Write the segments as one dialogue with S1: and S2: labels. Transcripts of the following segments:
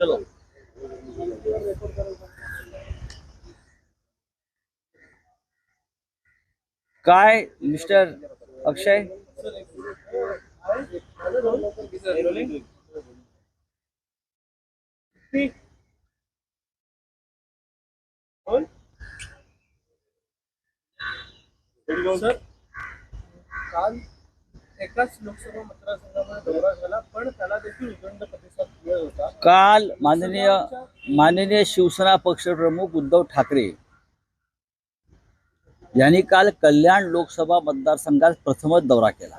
S1: चलो। काय मिस्टर अक्षय?
S2: सर एकाच लोकसभा मतदारसंघामध्ये दौरा झाला पण त्याला देखील उदंड प्रतिसाद मिळत होता.
S1: काल माननीय माननीय शिवसेना पक्षप्रमुख उद्धव ठाकरे यांनी काल कल्याण लोकसभा मतदारसंघात प्रथमच दौरा केला.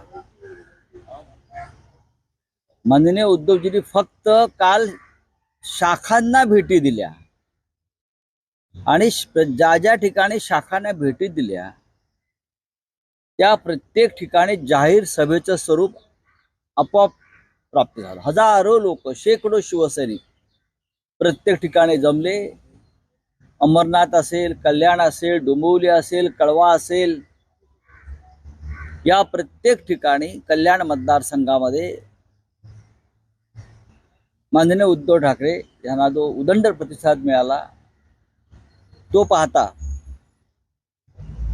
S1: माननीय उद्धवजींनी फक्त काल शाखांना भेटी दिल्या आणि ज्या ज्या ठिकाणी शाखांना भेटी दिल्या त्या प्रत्येक ठिकाणी जाहीर सभेचं स्वरूप आपोआप प्राप्त झालं. हजारो लोक शेकडो शिवसैनिक प्रत्येक ठिकाणी जमले. अमरनाथ असेल कल्याण असेल डोंबिवली असेल कळवा असेल. या प्रत्येक ठिकाणी कल्याण मतदारसंघामध्ये माननीय उद्धव ठाकरे यांना जो उदंड प्रतिसाद मिळाला तो पाहता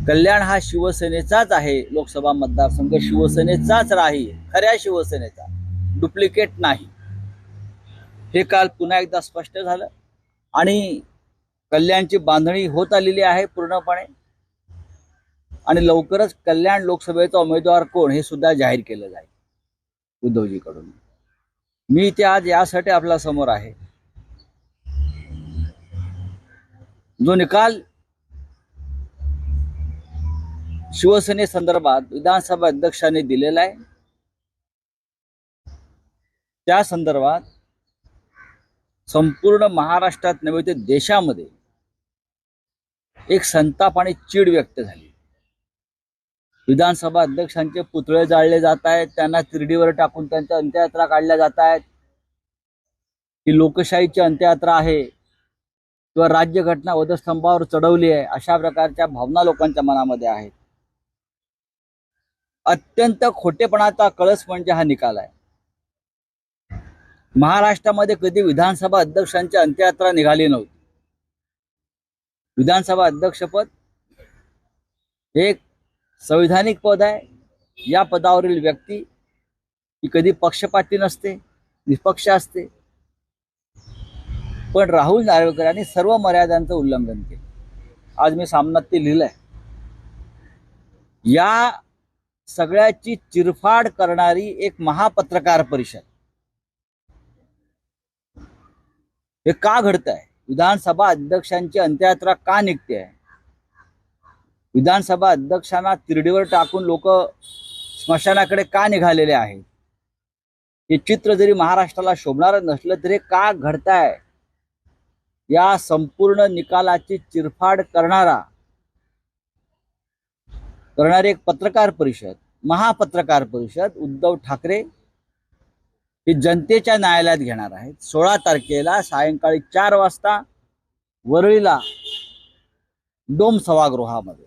S1: कल्याण हा शिवसेनेचाच आहे. लोकसभा मतदारसंघ शिवसेनेचाच राहील खऱ्या शिवसेनेचा. डुप्लिकेट नाही. हे काल पुन्हा एकदा स्पष्ट झालं. आणि कल्याणची बांधणी होत आलेली आहे पूर्णपणे. आणि लवकरच कल्याण लोकसभेचा उमेदवार कोण हे सुद्धा जाहीर केलं जाईल. उद्धवजीकडून. मी ते आज यासाठी आपल्यासमोर आहे. जो निकाल शिवसेनेसंदर्भात विधानसभा अध्यक्षांनी दिलेला आहे. त्या संदर्भात संपूर्ण महाराष्ट्रात नव्हे ते देशामध्ये एक संताप आणि चीड व्यक्त झाली. विधानसभा अध्यक्षांचे पुतळे जाळले जात आहेत त्यांना तिरडीवर टाकून त्यांच्या अंत्ययात्रा काढल्या जात आहेत. ही लोकशाहीची अंत्ययात्रा आहे किंवा राज्यघटना वधस्तंभावर चढवली आहे अशा प्रकारच्या भावना लोकांच्या मनामध्ये आहेत. अत्यंत खोटेपणाचा कळस म्हणजे हा निकाल आहे. महाराष्ट्रामध्ये कधी विधानसभा अध्यक्षांची अंत्ययात्रा निघाली नव्हती. विधानसभा अध्यक्षपद हे एक संविधानिक पद आहे. या पदावरील व्यक्ती ही कधी पक्षपाती नसते निष्पक्ष असते. पण राहुल नार्वेकर यांनी सर्व मर्यादांचं उल्लंघन केलं. आज मी सामनात ते लिहिलंय. या सगळ्याची चिरफाड करणारी एक महापत्रकार परिषद. हे का घडत आहे विधानसभा अध्यक्षांची अंत्ययात्रा का निघते आहे विधानसभा अध्यक्षांना तिरडीवर टाकून लोक स्मशानाकडे का निघालेले आहेत? हे चित्र जरी महाराष्ट्राला शोभणार नसलं तरी का घडताय? या संपूर्ण निकालाची चिरफाड करणारा करणारी एक पत्रकार परिषद महापत्रकार परिषद उद्धव ठाकरे हे जनतेच्या न्यायालयात घेणार आहेत. सोळा तारखेला सायंकाळी चार वाजता वरळीला डोम सभागृहामध्ये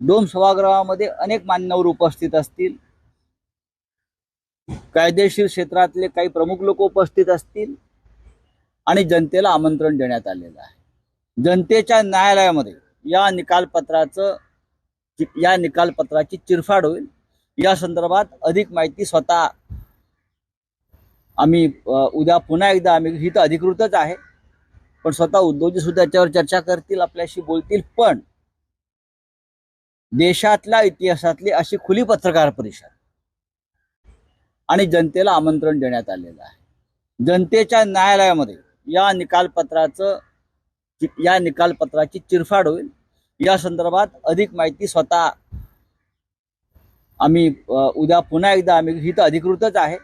S1: डोम सभागृहामध्ये अनेक मान्यवर उपस्थित असतील. कायदेशीर क्षेत्रातले काही प्रमुख लोक उपस्थित असतील आणि जनतेला आमंत्रण देण्यात आलेलं आहे. जनतेच्या न्यायालयामध्ये या निकालपत्राचं या निकालपत्राची चिरफाड होईल. या संदर्भात अधिक माहिती स्वतः आम्ही उद्या पुन्हा एकदा आम्ही ही तर अधिकृतच आहे. पण स्वतः उद्धवजी सुद्धा याच्यावर चर्चा करतील आपल्याशी बोलतील पण देशातल्या इतिहासातली अशी खुली पत्रकार परिषद आणि जनतेला आमंत्रण देण्यात आलेलं आहे. जनतेच्या न्यायालयामध्ये या निकालपत्राचं या निकालपत्राची चिरफाड होईल. या संदर्भात अधिक माहिती स्वतः आम्ही उद्या पुन्हा एकदा आम्ही ही तर अधिकृतच आहे.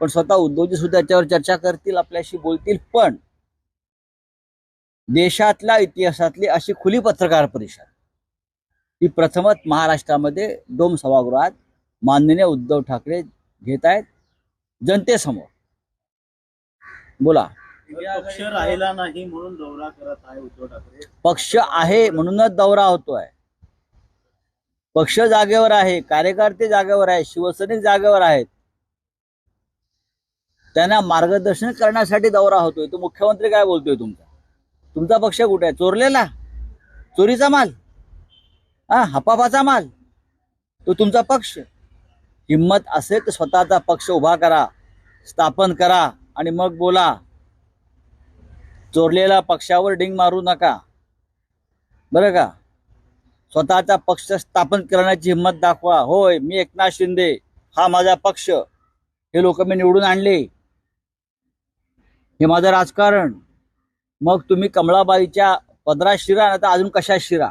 S1: पण स्वतः उद्योजक सुद्धा याच्यावर चर्चा करतील आपल्याशी बोलतील पण देशातल्या इतिहासातली अशी खुली पत्रकार परिषद ही प्रथमच महाराष्ट्रामध्ये डोम सभागृहात माननीय उद्धव ठाकरे घेत आहेत जनतेसमोर. बोला.
S2: पक्ष राहिला नाही म्हणून दौरा करत आहे उद्धव ठाकरे.
S1: पक्ष आहे म्हणूनच दौरा होतोय. पक्ष जागेवर आहे कार्यकर्ते जागेवर आहे शिवसैनिक जागेवर आहेत. त्यांना मार्गदर्शन करण्यासाठी दौरा होतोय. तो मुख्यमंत्री काय बोलतोय तुमचा? तुमचा पक्ष कुठे आहे? चोरलेला? चोरीचा माल? हा हपापाचा माल? तो तुमचा पक्ष? हिंमत असेल तर स्वतःचा पक्ष उभा करा स्थापन करा आणि मग बोला. चोरलेला पक्षावर डिंग मारू नका. बरं का? स्वतःचा पक्ष स्थापन करण्याची हिंमत दाखवा. होय मी एकनाथ शिंदे. हा माझा पक्ष. हे लोक मी निवडून आणले. हे माझं राजकारण. मग तुम्ही कमळाबाईच्या पदरात शिरा ना तर अजून कशा शिरा?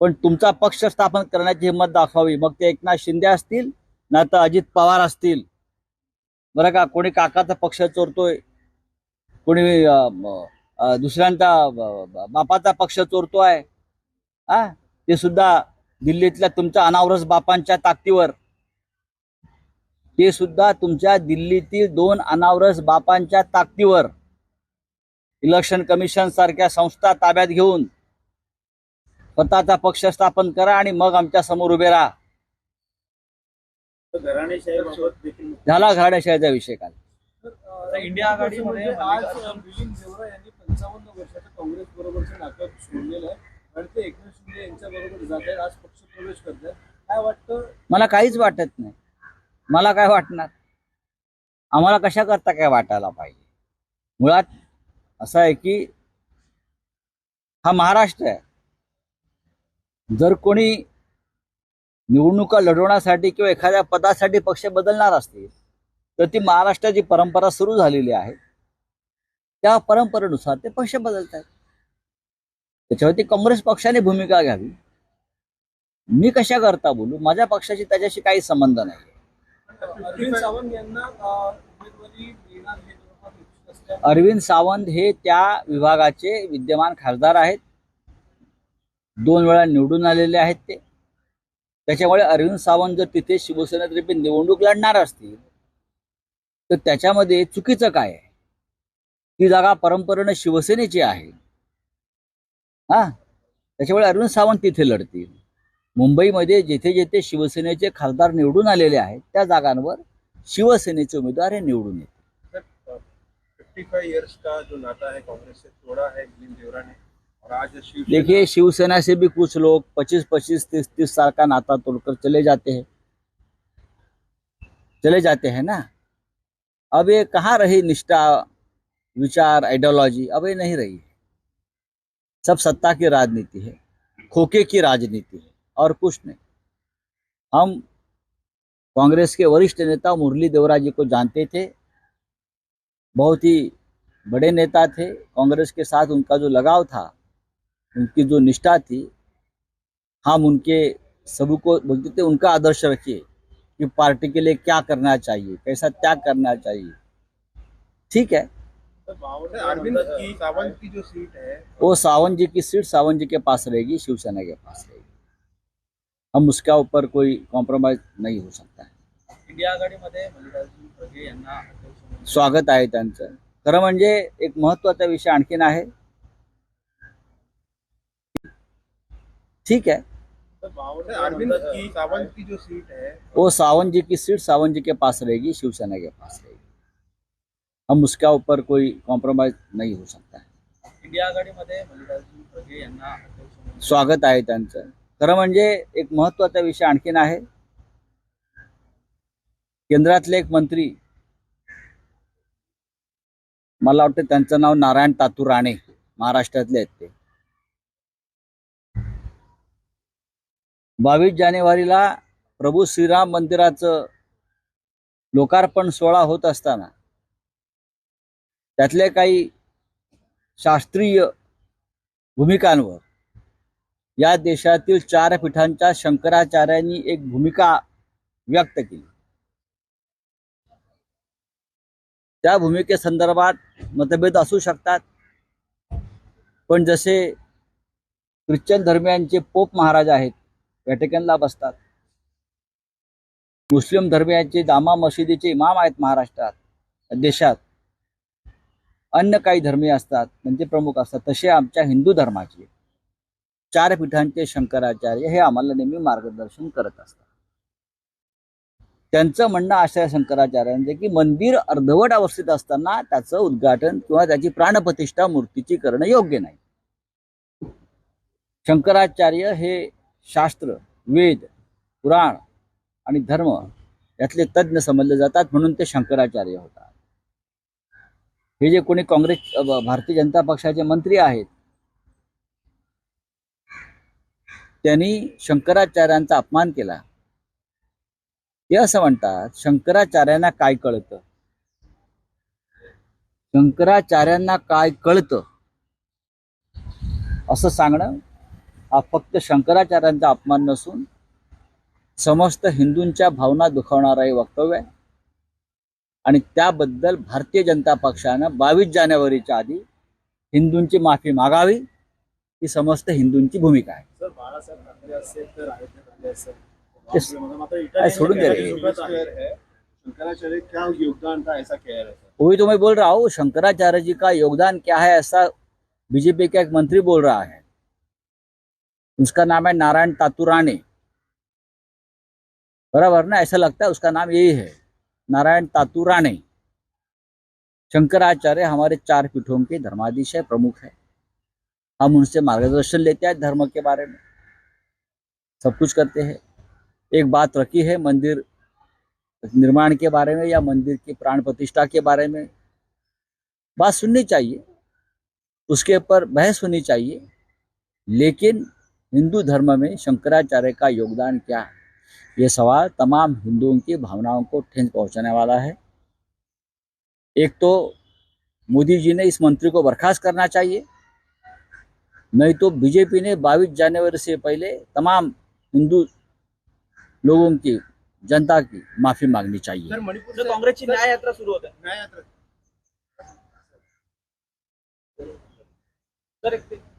S1: पण तुमचा पक्ष स्थापन करण्याची हिंमत दाखवावी. मग ते एकनाथ शिंदे असतील ना तर अजित पवार असतील. बरं का? कोणी काकाचा पक्ष चोरतोय. कोणी दुसऱ्यांचा बापाचा पक्ष चोरतोय हा? ते सुद्धा दिल्लीतल्या तुमच्या अनावरस बापांच्या ताकदीवर. ते सुद्धा तुमच्या दिल्लीतील दोन अनावरस बापांच्या ताकदीवर. इलेक्शन कमिशन सारख्या संस्था ताब्यात घेऊन स्वतःचा पक्ष स्थापन करा आणि मग आमच्यासमोर उभे राहा. झाला घराण्याशाहीचा विषय काल
S2: इंडिया आघाडीमध्ये आज मिलिंद देवरा यांनी पंचावन्न वर्षाचं काँग्रेस बरोबरचं नातं सोडलेलं आहे आणि ते एकनाथ शिंदे यांच्या बरोबर जात आहेत आज पक्ष प्रवेश करत आहेत. काय वाटतं?
S1: मला काहीच वाटत नाही. मला काय वाटणार? आम्हाला कशा करता काय वाटायला पाहिजे? मुळात असं आहे की हा महाराष्ट्र आहे. जर कोणी निवडणुका लढवण्यासाठी किंवा एखाद्या पदासाठी पक्ष बदलणार असतील तर ती महाराष्ट्राची परंपरा सुरू झालेली आहे. त्या परंपरेनुसार ते पक्ष बदलत आहेत त्याच्यावरती काँग्रेस पक्षाने भूमिका घ्यावी. मी कशा करता बोलू? माझ्या पक्षाशी त्याच्याशी काही संबंध नाही.
S2: अरविंद सावंत हे
S1: हे त्या विभागाचे विद्यमान खासदार आहेत. दोन वेळा निवडून आलेले आहेत ते. त्याच्यामुळे अरविंद सावंत जर तिथे शिवसेनेतर्फे निवडणूक लढणार असतील तर त्याच्यामध्ये चुकीचं काय आहे? ती जागा परंपरेनं शिवसेनेची आहे. हा? त्याच्यामुळे अरविंद सावंत तिथे लढतील. मुंबईमध्ये जेथे जेथे शिवसेनेचे खासदार निवडून आलेले आहेत त्या जागांवर शिवसेनेचे उमेदवार हे निवडून येतील. देखिए शिवसेना से भी कुछ लोग पच्चीस पच्चीस तीस तीस साल का नाता तोड़कर चले जाते हैं। चले जाते हैं ना? अब ये कहाँ रही निष्ठा, विचार आइडियोलॉजी अब ये नहीं रही सब सत्ता की राजनीति है खोखे की राजनीति है, और कुछ नहीं। हम कांग्रेस के वरिष्ठ नेता मुरली देवरा जी को जानते थे, बहुत ही बड़े नेता थे। कांग्रेस के साथ उनका जो लगाव था, उनकी जो निष्ठा थी, हम उनके सभी को बोलते थे, उनका आदर्श रखिए। कि पार्टी के लिए क्या करना चाहिए कैसा त्याग करना चाहिए। ठीक है?
S3: अरविंद की सावंत की जो सीट है।
S1: वो सावंत जी की सीट सावंत जी के पास रहेगी शिवसेना के पास रहेगी। हम उसका ऊपर कोई कॉम्प्रोमाइज नहीं हो सकता है।
S2: इंडिया आघाडीमध्ये मल्लिकार्जुन खरगे यांना
S1: स्वागत आहे त्यांचं. खरं म्हणजे एक महत्वाचा विषय आणखीन आहे. ठीक है
S3: अरविंद सावंत की जो सीट है
S1: वो सावंत जी की सीट सावंत जी के पास रहेगी शिवसेना के पास रहेगी। हम उसका ऊपर कोई कॉम्प्रोमाइज नहीं हो सकता है।
S2: इंडिया आघाडीमध्ये मल्लिकार्जुन खरगे यांना अध्यक्ष म्हणून
S1: स्वागत आहे त्यांचं। खरं म्हणजे एक महत्त्वाचा विषय आणखीन आहे. केंद्रातले एक मंत्री मला वाटतं त्यांचं नाव नारायण तातू राणे महाराष्ट्रातले आहेत ते. बावीस जानेवारीला प्रभू श्रीराम मंदिराचं लोकार्पण सोहळा होत असताना त्यातल्या काही शास्त्रीय भूमिकांवर या देशातील चार पीठांच्या शंकराचार्यांनी एक भूमिका व्यक्त केली. त्या भूमिकेसंदर्भात मतभेद असू शकतात पण जसे ख्रिश्चन धर्मियांचे पोप महाराज आहेत व्हॅटिकनला बसतात. मुस्लिम धर्मियांचे दामा मशिदीचे इमाम आहेत महाराष्ट्रात देशात. अन्य काही धर्मीय असतात म्हणजे प्रमुख असतात तसे आमच्या हिंदू धर्माचे. चार पीठांचे शंकराचार्य हे आम्हाला नेहमी मार्गदर्शन करत असतात. त्यांचं म्हणणं आश्रय आहे शंकराचार्यांचं की मंदिर अर्धवट अवस्थेत असताना त्याचं उद्घाटन किंवा त्याची प्राणप्रतिष्ठा मूर्तीची करणं योग्य नाही. शंकराचार्य हे शास्त्र वेद पुराण आणि धर्म यातले तज्ज्ञ समजले जातात म्हणून ते शंकराचार्य होतात. हे जे कोणी काँग्रेस भारतीय जनता पक्षाचे मंत्री आहेत त्यांनी शंकराचार्यांचा अपमान केला. ते असं म्हणतात शंकराचार्यांना काय कळतं? शंकराचार्यांना काय कळतं? असं सांगणं हा फक्त शंकराचार्यांचा अपमान नसून समस्त हिंदूंच्या भावना दुखावणारं हे वक्तव्य आहे. आणि त्याबद्दल भारतीय जनता पक्षानं बावीस जानेवारीच्या आधी हिंदूंची माफी मागावी ही समस्त हिंदूंची भूमिका आहे. काय सोडून
S2: आहे. शंकराचार्य क्या योगदान था ऐसा कह रहे
S1: वही तो मैं बोल रहा हूँ शंकराचार्य जी का योगदान क्या है ऐसा बीजेपी का एक मंत्री बोल रहा है। उसका नाम है नारायण तातुराने बराबर ना? ऐसा लगता है उसका नाम यही है, नारायण तातुराने शंकराचार्य हमारे चार पीठों के धर्माधीश है, प्रमुख है। हम उनसे मार्गदर्शन लेते हैं धर्म के बारे में। सब कुछ करते हैं। एक बात रखी है, मंदिर निर्माण के बारे में या मंदिर की प्राण प्रतिष्ठा के बारे में, बात सुननी चाहिए। उसके ऊपर बहस होनी चाहिए, लेकिन हिंदू धर्म में शंकराचार्य का योगदान क्या है? ये सवाल तमाम हिंदुओं की भावनाओं को ठेस पहुँचाने वाला है। एक तो मोदी जी ने इस मंत्री को बर्खास्त करना चाहिए नहीं तो बीजेपी ने 22 जनवरी से पहले तमाम हिंदू लोगों की जनता की माफ़ी मांगनी चाहिए।
S2: सर मणिपूर
S4: काँग्रेसची न्याय यात्रा सुरू होते
S2: न्याय यात्रा।
S4: ते-